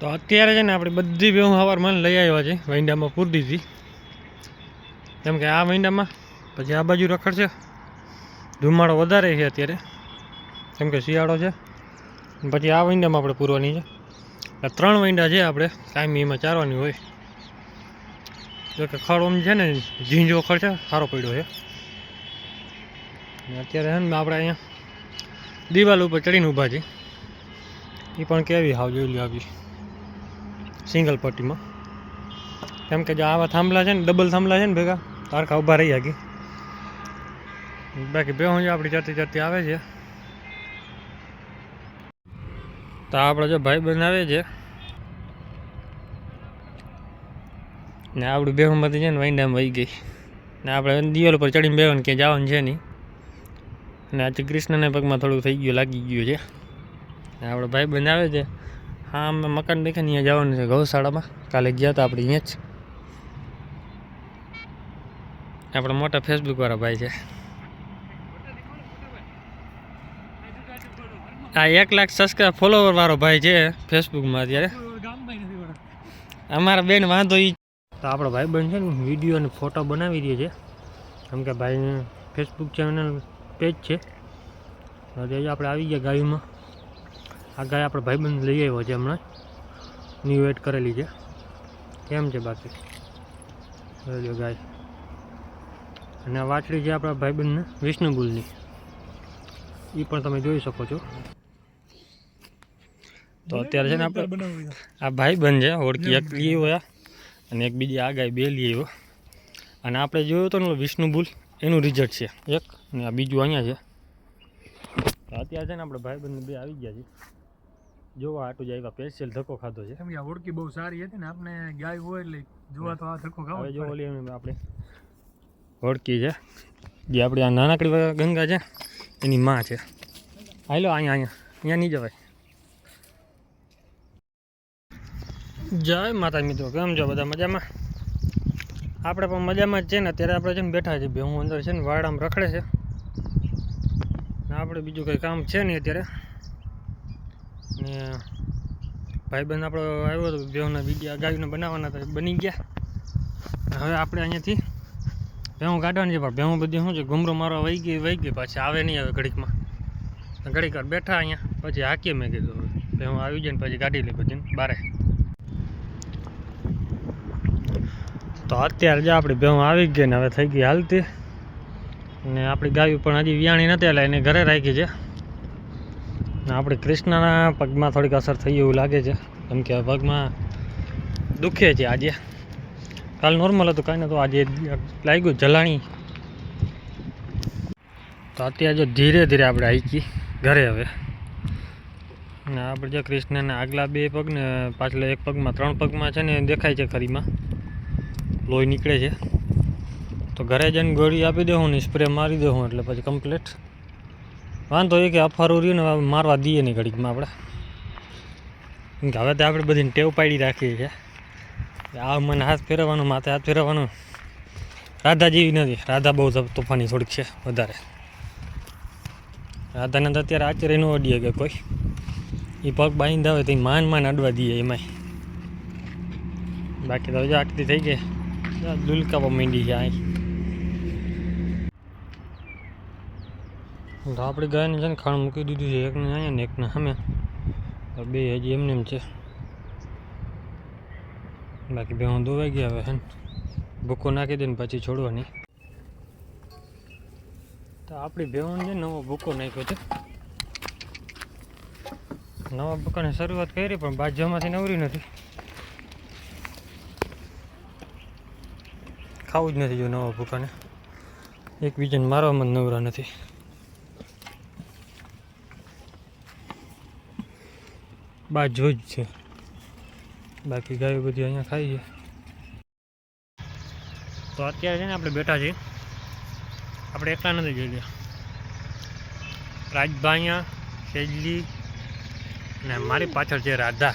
તો અત્યારે છે ને આપણે બધી બેહું મને લઈ આવ્યા છે, વૈંડામાં પૂરી કેમ કે આ વૈંડામાં પછી આ બાજુ રખડશે ધુમાડો વધારે છે અત્યારે. કેમ કે શિયાળો છે. પછી આ વૈંડામાં આપણે પૂરવાની છે. એટલે ત્રણ વૈંડા છે આપણે કાયમી એમાં ચારવાની હોય. જો કે ખડ છે ને, ઝીંઝો ખડ છે, સારો પડ્યો છે. અત્યારે છે ને આપણે અહીંયા દિવાલ ઉપર ચડીને ઊભા છીએ. એ પણ કેવી હાવ જોઈ લો સિંગલ પટ્ટીમાં કેમ કે જો આવા થાંભલા છે ને ડબલ થાંભલા છે ને ભેગા, તારખા ઊભા રહી આગી બાકી બે હું આપણી ચડતી જાતે આવે છે. તો આપણે જો ભાઈ બનાવે છે. ને આપણી બેહુમાંથી છે ને વાઈંડામાં વહી ગઈ. ને આપણે દિવાલ ઉપર ચડીને બેવાનું ક્યાંય જવાનું છે નહીં. અને આજે કૃષ્ણના પગમાં થોડું થઈ ગયું, લાગી ગયું છે. ને આપણો ભાઈ બનાવે છે. હા, અમે મકાન દેખે અહીંયા જવાનું છે ગૌશાળામાં. કાલે ગયા હતા આપણે અહીંયા જ. આપણે મોટા ફેસબુકવાળા ભાઈ છે. આ એક લાખ સબસ્ક્રાઈબ ફોલોવર વાળો ભાઈ છે ફેસબુકમાં અત્યારે. અમારા બેન વાંધો એ તો આપણો ભાઈ બન છે ને વીડિયો અને ફોટો બનાવી દે છે. કેમ કે ભાઈ ફેસબુક ચેનલ પેજ છે. આપણે આવી ગયા ગાડીમાં આ ગાય આપણે ભાઈબંધ લઈ આવ્યો છે હમણાં. ન્યૂ એડ કરેલી છે. કેમ છે બાકી? જો ગાય અને આ વાછડી છે આપણા ભાઈબંધને વિષ્ણુગુલની એ પણ તમે જોઈ શકો છો. તો અત્યારે છે ને આપણે આ ભાઈબંધ છે, ઓળખી એક લઈ આવ્યા અને એક બીજી આ ગાય બે લઈ આવ્યો અને આપણે જોયું હતું ને વિષ્ણુબુલ એનું રિઝલ્ટ છે. એક, અને આ બીજું અહીંયા છે. અત્યારે છે ને આપણે ભાઈબંધ બે આવી ગયા છે જોવા આટુ જ આવ્યા સ્પેશિયલ ધક્કો ખાધો છે. કેમ કે બહુ સારી હતી ને આપણે ગાય હોય એટલે જોવા તો આ ધક્કો ખાવો હવે જ જો ઓલી આપણે. હોડકી છે જે આપણી આ નાનકડી ગંગા છે એની માં છે. હાલો અહીંયા અહીંયા અહીંયા નહીં જવાય. જય માતા મિત્રો કેમ છો બધા મજામાં? આપણે પણ મજામાં જ છે ને અત્યારે આપણે છે ને બેઠા છે બે હું અંદર છે ને વાડામાં રખડે છે. ને આપણે બીજું કંઈ કામ છે નહીં અત્યારે. ને ભાઈબંધ આપણો આવ્યો હતો બેહુના બીજા ગાયોને બનાવવાના હતા બની ગયા. હવે આપણે અહીંયાથી ભેહું કાઢવાની છે, પણ ભેહું બધી શું છે, ઘૂમરો મારવા વહી ગઈ વહી ગઈ પાછી આવે નહીં હવે ઘડીકમાં. ઘડીક વાર બેઠા અહીંયા, પછી હાકીએ મેં કીધું, હવે ભેહું આવી જાય ને પછી કાઢી લે બધી બારે. તો અત્યારે જે આપણી ભેહું આવી ગઈ ને હવે થઈ ગઈ હાલતી. ને આપણી ગાયું પણ હજી વિયાણી નથી, એટલે એને ઘરે રાખી છે. આપણે કૃષ્ણના પગમાં થોડીક અસર થઈ એવું લાગે છે. કેમ કે પગમાં દુખે છે આજે. કાલ નોર્મલ હતું, કાંઈ નહોતું. આજે લાગ્યું જલાણી. તો અત્યારે જો ધીરે ધીરે આપણે આઈકી ઘરે હવે. ને આપણે જે કૃષ્ણના આગલા બે પગ ને પાછલા એક પગમાં, ત્રણ પગમાં છે ને, દેખાય છે ખરીમાં. લોહી નીકળે છે. તો ઘરે જઈને ગોળી આપી દેવું ને સ્પ્રે મારી દેવું એટલે પછી કમ્પ્લીટ વાંધો એ કે અફારું રહ્યું ને મારવા દઈએ નહીં ઘડીકમાં આપણે. હવે તો આપણે બધી ટેવ પાડી રાખીએ છીએ. આ મને હાથ ફેરવવાનો, માથે હાથ ફેરવવાનો. રાધા જેવી નથી. રાધા બહુ તોફ- તોફાની થોડીક છે વધારે. રાધાને તો અત્યારે આચરે ન અડીએ કે કોઈ. એ પગ બાંધા હોય તો એ માન માન અડવા દઈએ એમાંય. બાકી તો હજુ આટલી થઈ ગઈ. દુલકાવા માંડી છે અહીં તો આપણી ગાયને છે ને ખાણ મૂકી દીધું છે. એકને અહીંયા ને એકને સામે. બે હજી એમને એમ છે. બાકી બે હું દોવાઈ ગયા હવે હે ભૂકો નાખી દે ને પછી છોડવાની. તો આપણી ભેવન છે નવો ભૂકો નાખ્યો છે. નવા ભૂકાની શરૂઆત કરી, પણ બાજુમાંથી નવરી નથી. ખાવું જ નથી જો નવા ભૂકાને. એકબીજાને મારવામાં જ નવરા નથી. બાજુ જ છે. બાકી ગાયો બધી અહીંયા ખાઈ છે. તો અત્યારે છે ને આપણે બેઠા છીએ. આપણે એકલા નથી જોઈ લ્યા રાજભાઈયા અહીંયા સેજલી ને મારી પાછળ છે રાધા.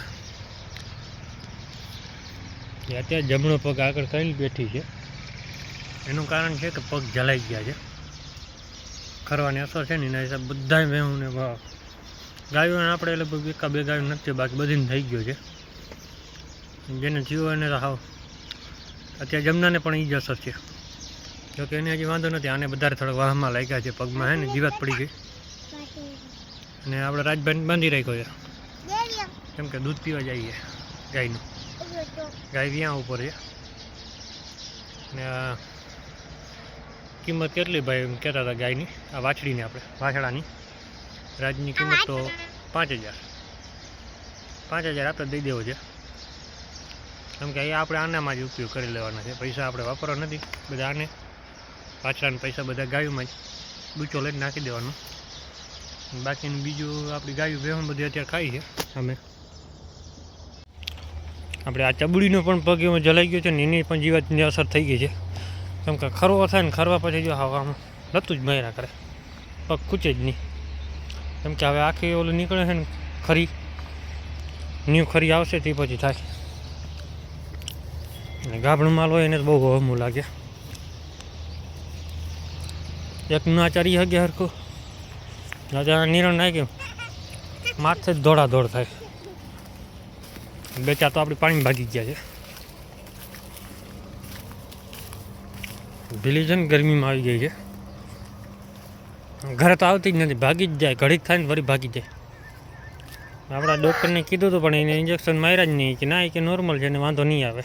એ અત્યારે જમણો પગ આગળ કરીને બેઠી છે. એનું કારણ છે કે પગ જલાઈ ગયા છે. ખરવાની અસર છે ને એના હિસાબે બધા ને ગાયોને આપણે લગભગ એકા બે ગાયો નથી, બાકી બધીને થઈ ગયો છે. જેને જીવો એને તો અત્યારે જમનાને પણ એ જ અસર છે. જોકે એને હજી વાંધો નથી, આને વધારે થોડાક વાહમાં લાગ્યા છે, પગમાં હે ને, જીવાત પડી ગઈ. અને આપણે રાજભાઈ બાંધી રાખ્યો છે. કેમ કે દૂધ પીવા જઈએ ગાયનું. ગાય વ્યાં ઉપર છે. ને કિંમત કેટલી ભાઈ કહેતા હતા ગાયની? આ વાછડીની આપણે, વાછડાની. રાજની કિંમત તો પાંચ હજાર. પાંચ હજાર આપણે દઈ દેવો છે. કેમ કે અહીંયા આપણે આનામાં જ ઉપયોગ કરી લેવાના છે. પૈસા આપણે વાપરવા નથી. બધા આને પાછળના પૈસા બધા ગાયોમાં જ બૂચો લઈને નાખી દેવાનો. બાકીનું બીજું આપણી ગાયું બેહણ બધી અત્યારે ખાઈ છે અમે આપણે આ ચબડીનો પણ પગ એમાં જલાઈ ગયો છે ને એની પણ જીવાતની અસર થઈ ગઈ છે. કેમ કે ખરવો થાય ને ખરવા પછી જો હવામાં નતું જ મહેરા કરે. પગ ખૂચે જ નહીં. કેમ કે હવે આખી ઓલું નીકળે છે ને ખરી. ન્યૂ ખરી આવશે તે પછી થાય. અને ગાભણ માલ હોય એને બહુ હમું લાગે. એક ના ચારી હગે હરખું. ના નિરણ નાખી. માથે જ દોડા દોડ થાય. બે ચાર તો આપણી પાણી ભાગી ગયા છે. ભીલી છે ને ગરમીમાં આવી ગઈ છે. ઘરે તો આવતી જ નથી, ભાગી જ જાય, ઘડીક થાય ને વળી ભાગી જાય. આપણા ડૉક્ટરને કીધું હતું, પણ એને ઇન્જેક્શન માર્યા જ નહીં કે ના, એ કે નોર્મલ છે ને વાંધો નહીં આવે.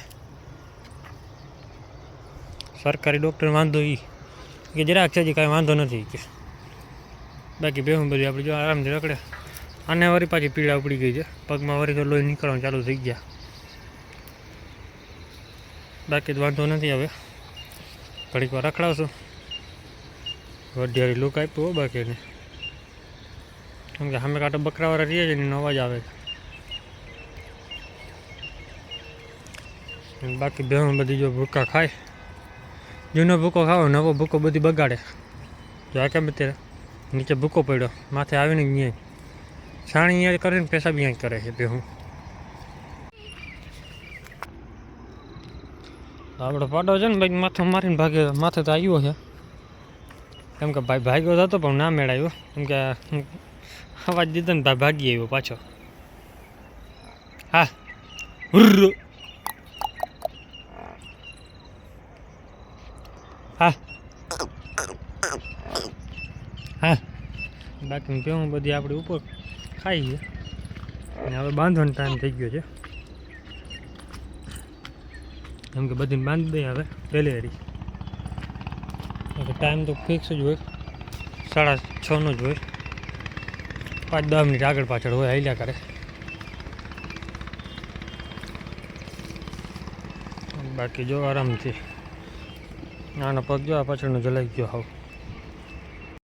સરકારી ડૉક્ટર વાંધો એ કે જરાક છે જે કાંઈ વાંધો નથી કે. બાકી બેહું બધી, આપણે જો આરામથી રખડે. આને વળી પાછી પીડા ઉપડી ગઈ છે, પગમાં વળી તો લોહી નીકળવાનું ચાલુ થઈ ગયા. બાકી વાંધો નથી હવે. ઘડીક વાર રખડાવશું. વઢિયારી લુક આપ્યું હો બાકીને. કેમ કે સામે કાંટો બકરાવાળા રહીએ છે એનો અવાજ આવે બાકી બેહું બધી જો ભૂકા ખાય. જૂનો ભૂકો ખાવો, નવો ભૂકો બધી બગાડે. જો આ કેમ અત્યારે નીચે ભૂકો પડ્યો? માથે આવીને ન્યાય. છાણી અહીંયા કરે ને પેશાબ અહીંયા કરે છે બેહું આપણો પાડો છે ને ભાઈ, માથે મારીને ભાગે, માથે તો આવ્યો છે. કેમ કે ભાઈ ભાગ્યો હતો પણ ના મેળાયો. કેમ કે અવાજ દીધો ને ભાઈ ભાગી આવ્યો પાછો. હા. હા. હા. બાકી પેવું બધી આપણે ઉપર ખાઈ છે અને હવે બાંધવાનો ટાઈમ થઈ ગયો છે. કેમ કે બધીને બાંધી દઈએ હવે પહેલી હારી. ટાઈમ તો ફિક્સ જ હોય. સાડા છનો જ હોય. પાંચ દસ મિનિટ આગળ પાછળ હોય, હાલ્યા કરે. બાકી જો આરામથી. નાનો પગ જો આ પાછળનો જલાઈ ગયો હાવ.